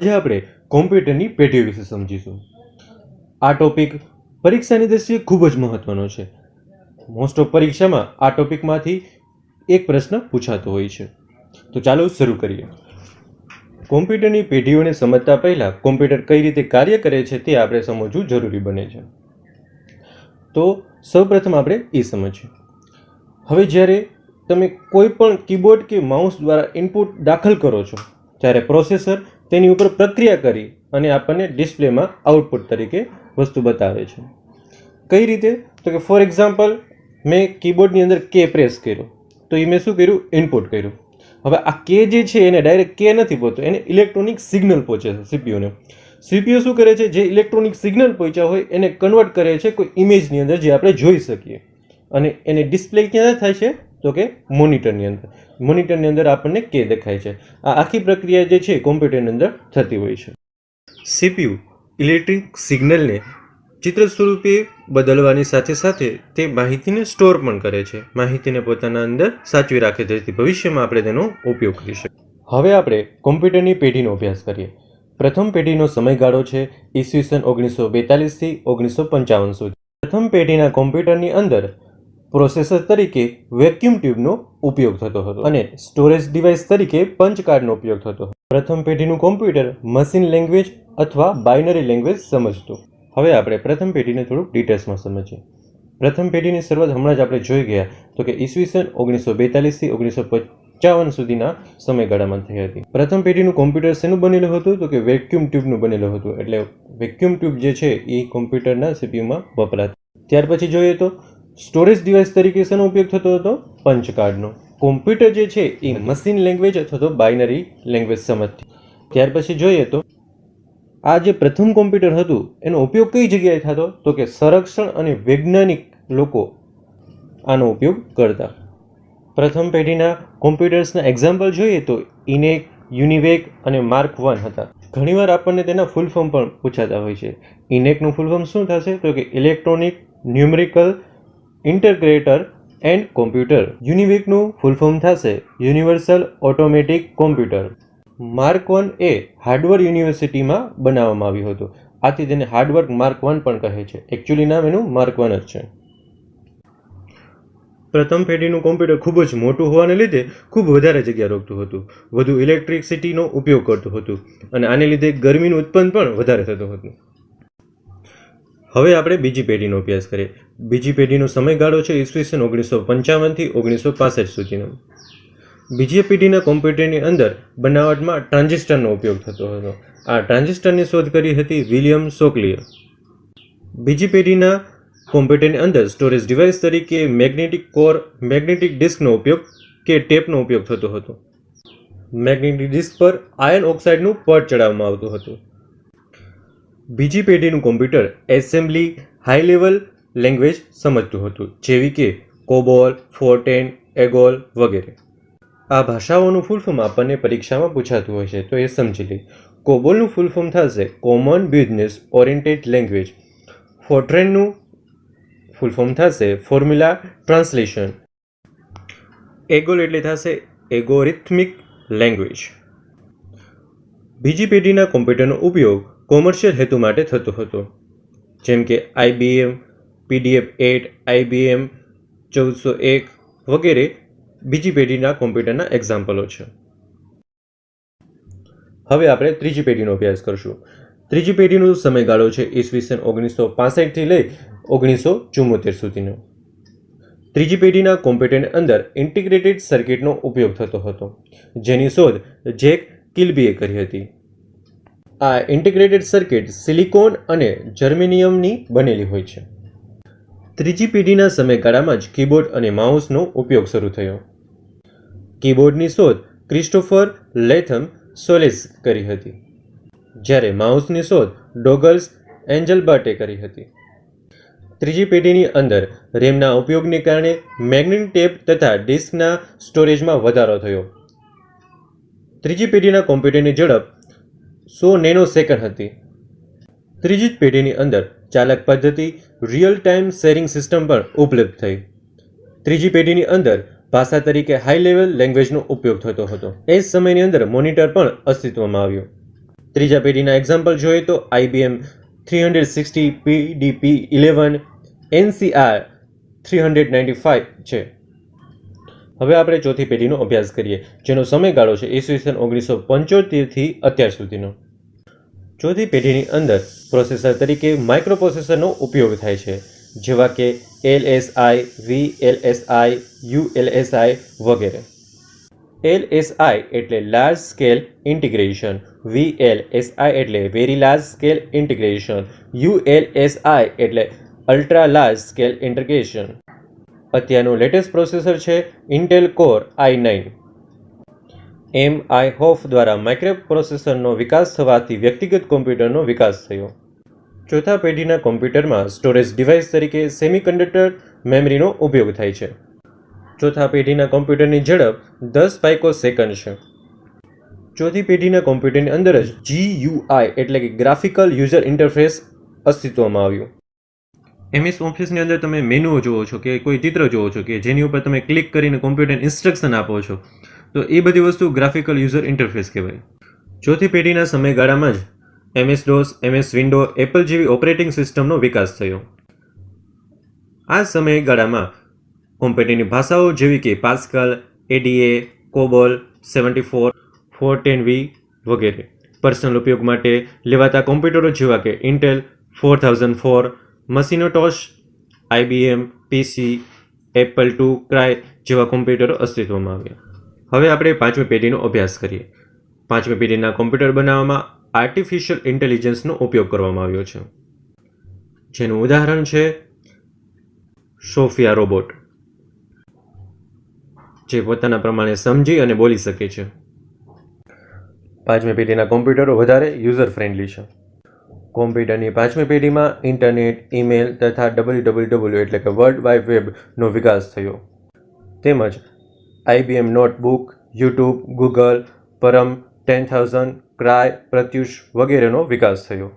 આજે આપણે કોમ્પ્યુટરની પેઢીઓ વિશે સમજીશું. આ ટોપિક પરીક્ષાની દ્રષ્ટિએ ખૂબ જ મહત્વનો છે. મોસ્ટ ઓફ પરીક્ષામાં આ ટોપિકમાંથી એક પ્રશ્ન પૂછાતો હોય છે. તો ચાલો શરૂ કરીએ. કોમ્પ્યુટરની પેઢીઓને સમજતા પહેલાં કોમ્પ્યુટર કઈ રીતે કાર્ય કરે છે તે આપણે સમજવું જરૂરી બને છે. તો સૌપ્રથમ આપણે એ સમજીએ. હવે જ્યારે તમે કોઈ પણ કીબોર્ડ કે માઉસ દ્વારા ઇનપુટ દાખલ કરો છો, ત્યારે પ્રોસેસર તેની ઉપર પ્રક્રિયા કરી અને આપણને ડિસ્પ્લેમાં આઉટપુટ તરીકે વસ્તુ બતાવે છે. કઈ રીતે? તો કે ફોર એક્ઝામ્પલ મેં કીબોર્ડની અંદર કે પ્રેસ કર્યું. તો એ મેં શું કર્યું? ઇનપુટ કર્યું. હવે આ કે જે છે એને ડાયરેક્ટ કે નથી પહોંચતો એને ઇલેક્ટ્રોનિક સિગ્નલ પહોંચે છે સીપીયુને સીપીયુ શું કરે છે? જે ઇલેક્ટ્રોનિક સિગ્નલ પહોંચ્યા હોય એને કન્વર્ટ કરે છે કોઈ ઇમેજની અંદર જે આપણે જોઈ શકીએ. અને એને ડિસ્પ્લે ક્યાં થાય છે? તો કે મોનિટરની અંદર. મોનિટરની અંદર આપણને કે દેખાય છે. આ આખી પ્રક્રિયા જે છે કોમ્પ્યુટરની અંદર થતી હોય છે. સીપીયુ, ઇલેક્ટ્રિક સિગ્નલને ચિત્ર સ્વરૂપે બદલવાની સાથે સાથે તે માહિતીને સ્ટોર પણ કરે છે. માહિતીને પોતાના અંદર સાચવી રાખે જેથી ભવિષ્યમાં આપણે તેનો ઉપયોગ કરી શકીએ. હવે આપણે કોમ્પ્યુટરની પેઢીનો અભ્યાસ કરીએ. પ્રથમ પેઢીનો સમયગાળો છે ઈસવીસન ઓગણીસો બેતાલીસથી ઓગણીસો પંચાવન સુધી. પ્રથમ પેઢીના કોમ્પ્યુટરની અંદર પ્રોસેસર તરીકે વેક્યુમ ટ્યુબનો ઉપયોગ થતો હતો અને સ્ટોરેજ ડિવાઇસ તરીકે પંચ કાર્ડનો ઉપયોગ થતો હતો. પ્રથમ પેઢીનું કોમ્પ્યુટર મશીન લેંગ્વેજ અથવા બાઇનરી લેંગ્વેજ સમજતું. હવે આપણે પ્રથમ પેઢીને થોડુંક ડિટેલ્સમાં સમજીએ. પ્રથમ પેઢીની શરૂઆત હમણાં જ આપણે જોઈ ગયા, તો કે ઈસવીસન ઓગણીસો બેતાલીસથી ઓગણીસો પંચાવન સુધીના સમયગાળામાં થઈ હતી. પ્રથમ પેઢીનું કોમ્પ્યુટર શેનું બનેલું હતું? તો કે વેક્યુમ ટ્યુબનું બનેલું હતું. એટલે વેક્યુમ ટ્યુબ જે છે, એ કોમ્પ્યુટરના સીપીયુમાં વપરાતું. ત્યાર પછી જોઈએ તો સ્ટોરેજ ડિવાઇસ તરીકે શેનો ઉપયોગ થતો હતો? પંચ કાર્ડનો કોમ્પ્યુટર જે છે, એ મશીન લેંગ્વેજ અથવા તો બાઇનરી લેંગ્વેજ સમજતી. ત્યાર પછી જોઈએ તો, આ જે પ્રથમ કોમ્પ્યુટર હતું, એનો ઉપયોગ કઈ જગ્યાએ થતો? તો કે સંરક્ષણ અને વૈજ્ઞાનિક લોકો આનો ઉપયોગ કરતા. પ્રથમ પેઢીના કોમ્પ્યુટર્સના એક્ઝામ્પલ જોઈએ તો, ઇનેક, યુનિવેક અને માર્ક વન હતા. ઘણીવાર આપણને તેના ફૂલ ફોર્મ પણ પૂછાતા હોય છે. ઇનેકનું ફૂલ ફોર્મ શું થશે? તો કે electronic, numerical integrator and computer. યુનિવિકનું full form થશે. Universal automatic computer. Mark one એ હાર્ડવર્ક યુનિવર્સિટીમાં બનાવવામાં આવ્યું હતું. આથી તેને હાર્ડવર્ક માર્ક વન પણ કહે છે. એકચ્યુઅલી નામ એનું માર્ક વન જ છે. પ્રથમ પેઢીનું કોમ્પ્યુટર ખૂબ જ મોટું હોવાને લીધે ખૂબ વધારે જગ્યા રોકતું હતું. વધુ ઇલેક્ટ્રિસિટીનો ઉપયોગ કરતું હતું અને આને લીધે ગરમીનું ઉત્પન્ન પણ વધારે થતું હતું. હવે આપણે બીજી પેઢીનો અભ્યાસ કરીએ. બીજી પેઢીનો સમયગાળો છે ઈસવીસન ઓગણીસો પંચાવનથી ઓગણીસો પાસઠ સુધીનો. બીજી પેઢીના કોમ્પ્યુટરની અંદર બનાવટમાં ટ્રાન્ઝિસ્ટરનો ઉપયોગ થતો હતો. આ ટ્રાન્ઝિસ્ટરની શોધ કરી હતી વિલિયમ સોકલીએ. બીજી પેઢીના કોમ્પ્યુટરની અંદર સ્ટોરેજ ડિવાઇસ તરીકે મેગ્નેટિક કોર, મેગ્નેટિક ડિસ્કનો ઉપયોગ કે ટેપનો ઉપયોગ થતો હતો. મેગ્નેટિક ડિસ્ક પર આયર્ન ઓક્સાઇડનું પડ ચડાવવામાં આવતું હતું. બીજી પેઢીનું computer assembly high level language સમજતું હતું, જેવી કે કોબોલ ફોર્ટેન એગોલ વગેરે. આ ભાષાઓનું ફૂલ ફોર્મ આપણને પરીક્ષામાં પૂછાતું હોય છે, તો એ સમજી લઈ કોબોલનું ફૂલ ફોર્મ થશે કોમન બિઝનેસ ઓરિએન્ટેડ લેંગ્વેજ ફોર્ટ્રેનનું ફૂલ ફોર્મ થશે ફોર્મ્યુલા ટ્રાન્સલેશન એગોલ એટલે થશે એગોરિથમિક લેંગ્વેજ બીજી પેઢીના કોમ્પ્યુટરનો ઉપયોગ કોમર્શિયલ હેતુ માટે થતો હતો. જેમ કે આઈબીએમ પીડીએફ એટ આઈબીએમ ચૌદસો એક વગેરે બીજી પેઢીના કોમ્પ્યુટરના એક્ઝામ્પલો છે. હવે આપણે ત્રીજી પેઢીનો અભ્યાસ કરશું. ત્રીજી પેઢીનો સમયગાળો છે ઈસવીસન ઓગણીસો પાસઠથી લઈ ઓગણીસો ચુમ્મોતેર સુધીનો. ત્રીજી પેઢીના કોમ્પ્યુટરની અંદર ઇન્ટિગ્રેટેડ સર્કિટનો ઉપયોગ થતો હતો. જેની શોધ જેક કિલ્બીએ કરી હતી. આ ઇન્ટિગ્રેટેડ સર્કિટ સિલિકોન અને જર્મેનિયમની બનેલી હોય છે. ત્રીજી પેઢીના સમયગાળામાં જ કીબોર્ડ અને માઉસનો ઉપયોગ શરૂ થયો. કીબોર્ડની શોધ ક્રિસ્ટોફર લેથમ સોલેસ કરી હતી, જ્યારે માઉસની શોધ ડોગલ્સ એન્જલબર્ટે કરી હતી. ત્રીજી પેઢીની અંદર રેમના ઉપયોગને કારણે મેગ્નિન ટેપ તથા ડિસ્કના સ્ટોરેજમાં વધારો થયો. ત્રીજી પેઢીના કોમ્પ્યુટરની ઝડપ સો નેનો સેકન્ડ હતી. ત્રીજી પેઢીની અંદર ચાલક પદ્ધતિ રિયલ ટાઈમ શેરિંગ સિસ્ટમ પણ ઉપલબ્ધ થઈ. ત્રીજી પેઢીની અંદર ભાષા તરીકે હાઈ લેવલ લેંગ્વેજનો ઉપયોગ થતો હતો. એ જ સમયની અંદર મોનિટર પણ અસ્તિત્વમાં આવ્યું. ત્રીજા પેઢીના એક્ઝામ્પલ જોઈએ તો IBM three hundred sixty PDP eleven NCR three hundred ninety five છે. હવે આપણે ચોથી પેઢીનો અભ્યાસ કરીએ, જેનો સમયગાળો છે ઈસવીસન ઓગણીસો પંચોતેરથી અત્યાર સુધીનો. ચોથી પેઢીની અંદર પ્રોસેસર તરીકે માઇક્રો પ્રોસેસરનો ઉપયોગ થાય છે, જેવા કે એલએસઆઈ વી એલએસઆઈ યુએલએસઆઈ વગેરે. એલએસઆઈ એટલે લાર્જ સ્કેલ ઇન્ટિગ્રેશન વીએલએસઆઈ એટલે very large scale integration ULSI એટલે અલ્ટ્રા લાર્જ સ્કેલ ઇન્ટિગ્રેશન અત્યારનું લેટેસ્ટ પ્રોસેસર છે Intel Core I nine M I Hoff દ્વારા માઇક્રો પ્રોસેસરનો વિકાસ થવાથી વ્યક્તિગત કોમ્પ્યુટરનો વિકાસ થયો. ચોથા પેઢીના કોમ્પ્યુટરમાં સ્ટોરેજ ડિવાઇસ તરીકે સેમિકન્ડક્ટર મેમરીનો ઉપયોગ થાય છે. ચોથા પેઢીના કોમ્પ્યુટરની ઝડપ દસ પાઇકો સેકન્ડ છે. ચોથી પેઢીના કોમ્પ્યુટરની અંદર જ જીયુઆઈ એટલે કે ગ્રાફિકલ યુઝર ઇન્ટરફેસ અસ્તિત્વમાં આવ્યું. એમએસ ઓફિસની અંદર તમે મેનુઓ જુઓ છો કે કોઈ ચિત્ર જુઓ છો કે જેની ઉપર તમે ક્લિક કરીને કોમ્પ્યુટર ઇન્સ્ટ્રક્શન આપો છો, તો એ બધી વસ્તુ ગ્રાફિકલ યુઝર ઇન્ટરફેસ કહેવાય. ચોથી પેઢીના સમયગાળામાં જ MS DOS MS window Apple જેવી ઓપરેટિંગ સિસ્ટમનો વિકાસ થયો. આ સમયગાળામાં કોમ્પ્યુટરની ભાષાઓ જેવી કે Pascal ADA COBOL seventy four four ten V વગેરે. પર્સનલ ઉપયોગ માટે લેવાતા કોમ્પ્યુટરો જેવા કે Intel four thousand four Macintosh IBM PC Apple two, Cray જેવા કોમ્પ્યુટરો અસ્તિત્વમાં આવ્યા. હવે આપણે પાંચમી પેઢીનો અભ્યાસ કરીએ. પાંચમી પેઢીના કોમ્પ્યુટર બનાવવામાં આર્ટિફિશિયલ ઇન્ટેલિજન્સનો ઉપયોગ કરવામાં આવ્યો છે. જેનું ઉદાહરણ છે સોફિયા રોબોટ, જે પોતાના પ્રમાણે સમજી અને બોલી શકે છે. પાંચમી પેઢીના કોમ્પ્યુટરો વધારે યુઝર ફ્રેન્ડલી છે. કોમ્પ્યુટરની પાંચમી પેઢીમાં ઇન્ટરનેટ, ઈમેલ તથા ડબલ્યુ ડબલ્યુ ડબલ્યુ એટલે કે વર્લ્ડ વાઇડ વેબનો વિકાસ થયો. તેમજ IBM notebook, YouTube, Google, Param, ten thousand, Cray, Pratyush વગેરેનો વિકાસ થયો.